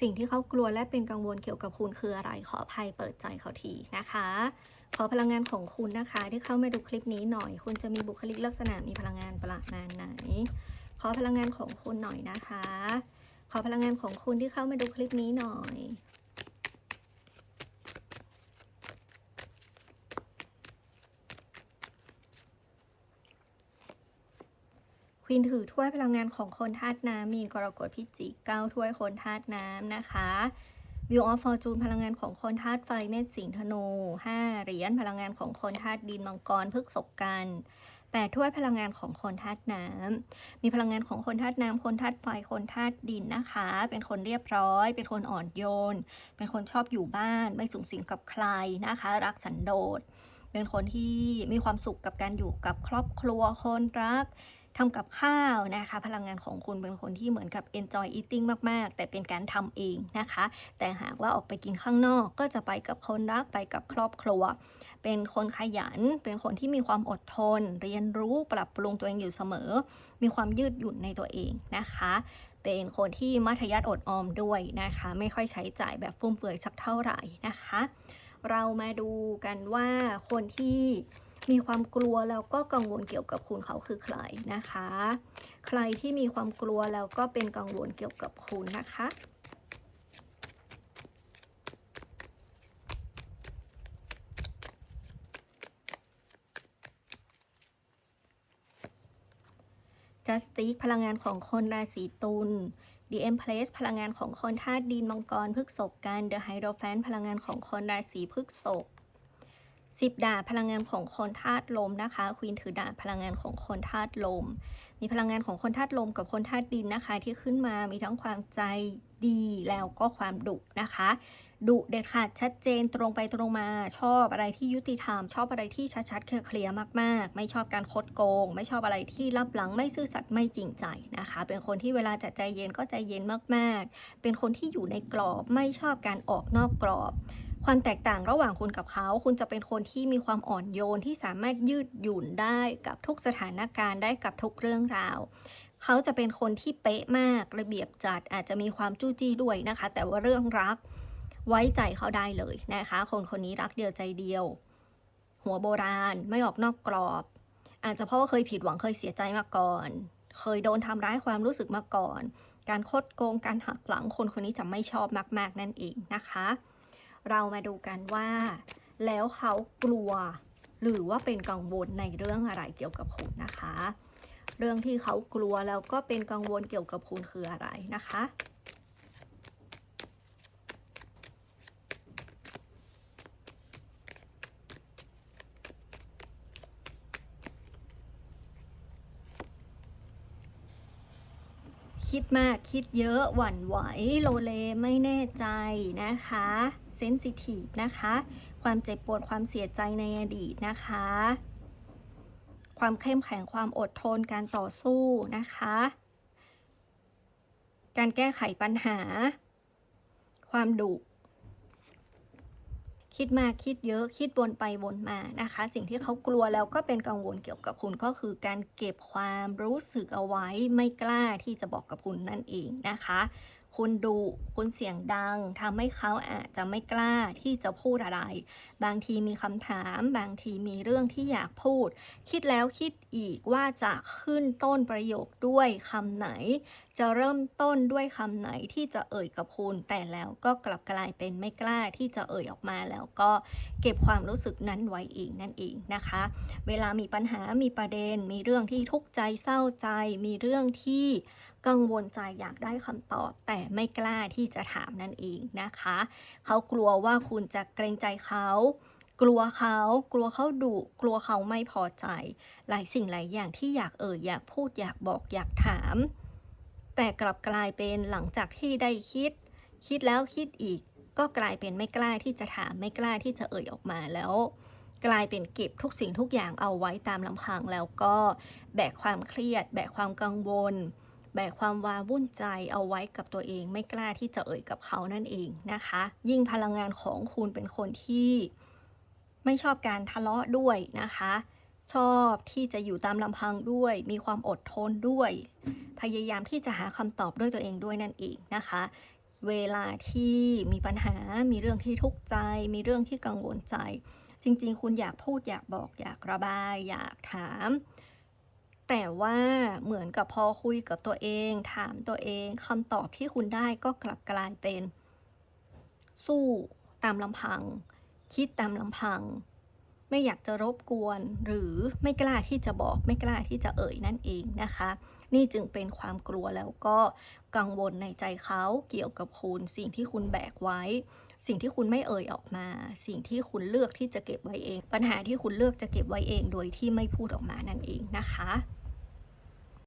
สิ่งที่เขากลัวและเป็นกังวลเกี่ยวกับคุณคืออะไร ขออภัยเปิดใจเขาทีนะคะ ขอพลังงานของคุณนะคะ ที่เข้ามาดูคลิปนี้หน่อย คุณจะมีบุคลิกลักษณะมีพลังงานประมาณไหน ขอพลังงานของคุณหน่อยนะคะ ขอพลังงานของคุณที่เข้ามาดูคลิปนี้หน่อย ควีนถือถ้วยพลังงานของคนธาตุน้ำมีนกรกฎพิจิกเก้าถ้วยคนธาตุน้ำนะคะวิวออฟฟอร์จูนพลังงานของคนธาตุไฟเมษสิงห์ธนูห้าเหรียญพลังงานของคนธาตุดินมังกรพฤกษกกันแปดถ้วยพลังงานของคนธาตุน้ำมีพลังงานของคนธาตุน้ำคนธาตุไฟ คนธาตุดินนะคะ เป็นคนเรียบร้อย เป็นคนอ่อนโยน เป็นคนชอบอยู่บ้าน ไม่สูงสิงกับใครนะคะ รักสันโดษ เป็นคนที่มีความสุขกับการอยู่กับครอบครัว คนรัก ทำกับข้าวนะคะ พลังงานของคุณเป็นคนที่เหมือนกับ enjoy eating มาก ๆ แต่เป็นการทำเองนะคะ แต่หากว่าออกไปกินข้างนอกก็จะไปกับคนรักไปกับครอบครัว เป็นคนขยัน เป็นคนที่มีความอดทน เรียนรู้ปรับปรุงตัวเองอยู่เสมอ มีความยืดหยุ่นในตัวเองนะคะเป็นคนที่มัธยัติอดออมด้วยนะคะ ไม่ค่อยใช้จ่ายแบบฟุ่มเฟือยสักเท่าไหร่นะคะ เรามาดูกันว่าคนที่ มีความกลัวแล้วก็กังวลเกี่ยวกับคุณเขาคือใครนะคะ ใครที่มีความกลัวแล้วก็เป็นกังวลเกี่ยวกับคุณนะคะ Justice พลังงานของคนราศีตุล The Empress พลังงานของคนธาตุดินมังกรพฤกษกกัน The Hierophant พลังงานของคนราศีพฤกษก สิบดาบพลังงานของคนธาตุลมนะคะควีนถือดาบพลังงานของคนธาตุลม มีพลังงานของคนธาตุลมกับคนธาตุดินนะคะ ที่ขึ้นมามีทั้งความใจดีแล้วก็ความดุนะคะดุเด็ดขาดชัดเจนตรงไปตรงมาชอบอะไรที่ยุติธรรม ชอบอะไรที่ชัดๆเคลียร์ๆมาก ๆ ไม่ชอบการคดโกง ไม่ชอบอะไรที่ลับหลังไม่ซื่อสัตย์ไม่จริงใจนะคะ เป็นคนที่เวลาจะใจเย็นก็ใจเย็นมากๆ เป็นคนที่อยู่ในกรอบไม่ชอบการออกนอกกรอบ ความแตกต่างระหว่างคุณกับเขา คุณจะเป็นคนที่มีความอ่อนโยนที่สามารถยืดหยุ่นได้กับทุกสถานการณ์ได้กับทุกเรื่องราว เขาจะเป็นคนที่เป๊ะมากระเบียบจัดอาจจะมีความจู้จี้ด้วยนะคะ แต่ว่าเรื่องรักไว้ใจเขาได้เลยนะคะ คนคนนี้รักเดียวใจเดียว หัวโบราณไม่ออกนอกกรอบ อาจจะเพราะว่าเคยผิดหวังเคยเสียใจมาก่อน เคยโดนทำร้ายความรู้สึกมาก่อน การคดโกงการหักหลังคนคนนี้จะไม่ชอบมาก ๆ นั่นเองนะคะ เรามาดูกันว่า แล้วเขากลัว หรือว่าเป็นกังวลในเรื่องอะไรเกี่ยวกับคุณนะคะ เรื่องที่เขากลัวแล้วก็เป็นกังวลเกี่ยวกับคุณคืออะไรนะคะคิดมากคิดเยอะหวั่นไหวโลเลไม่แน่ใจนะคะ เซนซิทีฟนะคะ ความเจ็บปวดความเสียใจในอดีตนะคะ ความเข้มแข็งความอดทนการต่อสู้นะคะ การแก้ไขปัญหา ความดุคิดมากคิดเยอะคิดวนไปวนมานะคะ สิ่งที่เขากลัวแล้วก็เป็นกังวลเกี่ยวกับคุณก็คือการเก็บความรู้สึกเอาไว้ไม่กล้าที่จะบอกกับคุณนั่นเองนะคะ คุณดุคุณเสียงดังทำให้เขาอาจจะไม่กล้าที่จะพูดอะไร บางทีมีคำถาม บางทีมีเรื่องที่อยากพูด คิดแล้วคิดอีกว่าจะขึ้นต้นประโยคด้วยคำไหน จะเริ่มต้นด้วยคำไหนที่จะเอ่ยกับคุณ แต่แล้วก็กลับกลายเป็นไม่กล้าที่จะเอ่ยออกมาแล้วก็เก็บความรู้สึกนั้นไว้เองนั่นเองนะคะ เวลามีปัญหามีประเด็น มีเรื่องที่ทุกข์ใจเศร้าใจ มีเรื่องที่กังวลใจอยากได้คำตอบ แต่ไม่กล้าที่จะถามนั่นเองนะคะ เขากลัวว่าคุณจะเกรงใจเขากลัวเขา กลัวเขาดุ กลัวเขาไม่พอใจ หลายสิ่งหลายอย่างที่อยากเอ่ยอยากพูดอยากบอกอยากถาม แต่กลับกลายเป็นหลังจากที่ได้คิด คิดแล้วคิดอีก ก็กลายเป็นไม่กล้าที่จะถามไม่กล้าที่จะเอ่ยออกมาแล้ว กลายเป็นเก็บทุกสิ่งทุกอย่างเอาไว้ตามลำพังแล้วก็แบกความเครียด แบกความกังวล แบกความวาวุ่นใจเอาไว้กับตัวเอง ไม่กล้าที่จะเอ่ยกับเขานั่นเองนะคะ ยิ่งพลังงานของคุณเป็นคนที่ไม่ชอบการทะเลาะด้วยนะคะ ชอบที่จะอยู่ตามลำพังด้วย มีความอดทนด้วย พยายามที่จะหาคำตอบด้วยตัวเองด้วยนั่นเองนะคะ เวลาที่มีปัญหา มีเรื่องที่ทุกข์ใจ มีเรื่องที่กังวลใจ จริง ๆ คุณอยากพูดอยากบอกอยากระบาย อยากถาม แต่ว่าเหมือนกับพอคุยกับตัวเอง ถามตัวเองคำตอบที่คุณได้ก็กลับกลายเป็น สู้ตามลำพัง คิดตามลำพัง ไม่อยากจะรบกวน หรือไม่กล้าที่จะบอก ไม่กล้าที่จะเอ่ยนั่นเองนะคะ นี่จึงเป็นความกลัวแล้วก็กังวลในใจเขาเกี่ยวกับคุณสิ่งที่คุณแบกไว้ สิ่งที่คุณไม่เอ่ยออกมา สิ่งที่คุณเลือกที่จะเก็บไว้เอง ปัญหาที่คุณเลือกจะเก็บไว้เอง โดยที่ไม่พูดออกมานั่นเองนะคะ